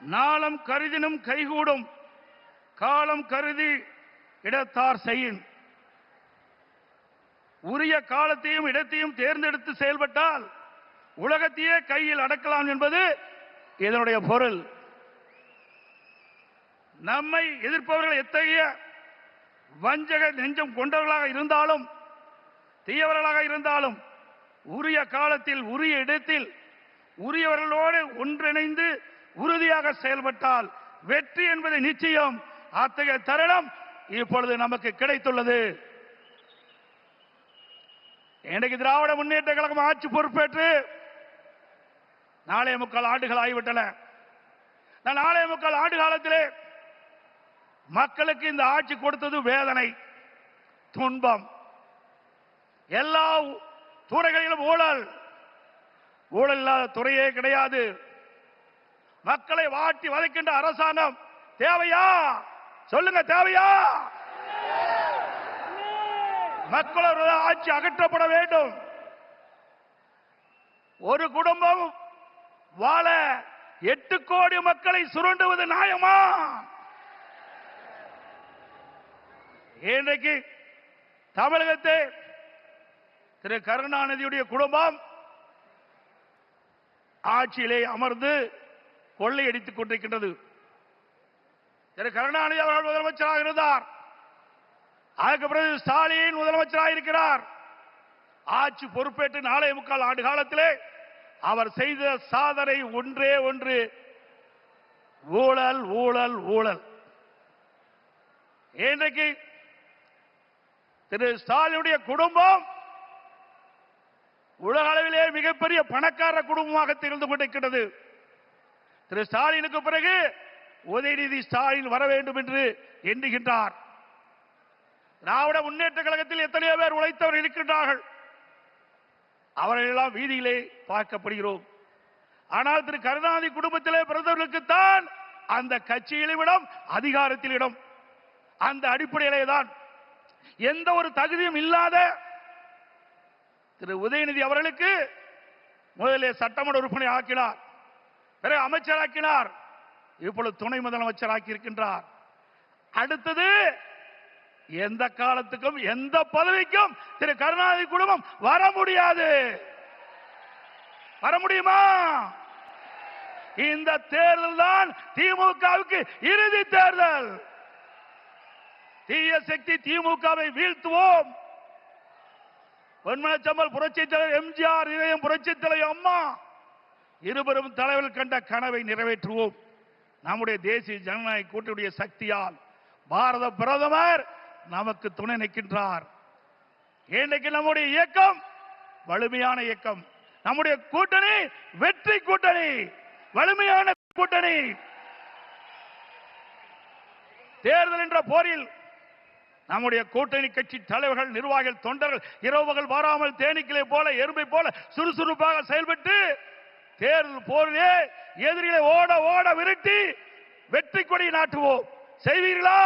நாளம் கருதினும் கைகூடும். காலம் கருதி இடத்தார் செய்யும் உரிய காலத்தையும் இடத்தையும் தேர்ந்தெடுத்து செயல்பட்டால் உலகத்தையே கையில் அடக்கலாம் என்பது இதனுடைய பொருள். நம்மை எதிர்ப்பவர்கள் எத்தகைய வஞ்சக நெஞ்சம் கொண்டவர்களாக இருந்தாலும் தீயவர்களாக இருந்தாலும் உரிய காலத்தில் உரிய இடத்தில் உரியவர்களோடு ஒன்றிணைந்து உறுதியாக செயல்பட்டால் வெற்றி என்பது நிச்சயம். அத்தகைய தருணம் இப்பொழுது நமக்கு கிடைத்துள்ளது. இன்றைக்கு திராவிட முன்னேற்ற கழகம் ஆட்சி பொறுப்பேற்று நாளைய முக்கால் ஆண்டுகள் ஆகிவிட்டன. இந்த நாளைய முக்கால் ஆண்டு காலத்திலே மக்களுக்கு இந்த ஆட்சி கொடுத்தது வேதனை துன்பம். எல்லா துறைகளிலும் ஊழல். ஊழல் இல்லாத துறையே கிடையாது. மக்களை வாட்டி வதைக்கின்ற அரசாங்கம் தேவையா? சொல்லுங்க தேவையா? மக்களோட ஆட்சி அகற்றப்பட வேண்டும். ஒரு குடும்பம் வாழ எட்டு கோடி மக்களை சுருண்டுவது நியாயமா? இன்றைக்கு தமிழகத்தை திரு கருணாநிதியுடைய குடும்பம் ஆட்சியிலே அமர்ந்து கொள்ளையடித்துக் கொண்டிருக்கின்றது. திரு கருணாநிதி அவர்கள் முதலமைச்சராக இருந்தார். அதுக்கு பிறகு ஸ்டாலின் முதலமைச்சராக இருக்கிறார். ஆட்சி பொறுப்பேற்று நாளை முக்கால் ஆண்டு காலத்திலே அவர் செய்த சாதனை ஒன்றே ஒன்று. ஊழல் ஊழல் ஊழல். இன்றைக்கு திரு ஸ்டாலினுடைய குடும்பம் உலக அளவிலே மிகப்பெரிய பணக்கார குடும்பமாக திகழ்ந்து கொண்டிருக்கிறது திரு ஸ்டாலினுக்கு பிறகு உதயநிதி ஸ்டாலின் வர வேண்டும் என்று எண்ணுகின்றார். திராவிட முன்னேற்ற கழகத்தில் எத்தனையோ பேர் உழைத்தவர் இருக்கின்றார்கள். அவர்களெல்லாம் வீதியிலே பார்க்கப்படுகிறோம். ஆனால் திரு கருணாநிதி குடும்பத்திலே பிறந்தவர்களுக்குத்தான் அந்த கட்சியிலும் இடம் அதிகாரத்தில் இடம். அந்த அடிப்படையிலே தான். எந்த ஒரு தகுதியும் இல்லாத திரு உதயநிதி அவர்களுக்கு முதலே சட்டமன்ற உறுப்பினர் ஆக்கினார் பிறகு அமைச்சராக்கினார். இப்பொழுது துணை முதலமைச்சராக்கி இருக்கின்றார். அடுத்தது எந்த காலத்துக்கும் எந்த பதவிக்கும் திரு கருணாநிதி குடும்பம் வர முடியாது. வர முடியுமா? இந்த தேர்தல் தான் திமுகவுக்கு இறுதி தேர்தல். தீய சக்தி திமுகவை வீழ்த்துவோம். பொன்மனச்சம்பல் புரட்சி தலைவர் எம்ஜிஆர் இதயம் புரட்சி தலைவர் அம்மா. இருவரும் தலைவர்கள் கண்ட கனவை நிறைவேற்றுவோம். நம்முடைய தேசிய ஜனநாயக கூட்டணியுடைய சக்தியால் பாரத பிரதமர் நமக்கு துணை நிற்கின்றார். இன்றைக்கு நம்முடைய இயக்கம் வலிமையான இயக்கம். நம்முடைய கூட்டணி வெற்றி கூட்டணி வலிமையான கூட்டணி. தேர்தல் என்ற போரில் நம்முடைய கூட்டணி கட்சி தலைவர்கள் நிர்வாகிகள் தொண்டர்கள் இரவுகள் வாராமல் தேனீக்களை போல எறும்பை போல சுறுசுறுப்பாக செயல்பட்டு தேர்தல் போரிலே எதிரிகளை ஓட ஓட விரட்டி வெற்றி கொடி நாட்டுவோம். செய்வீர்களா?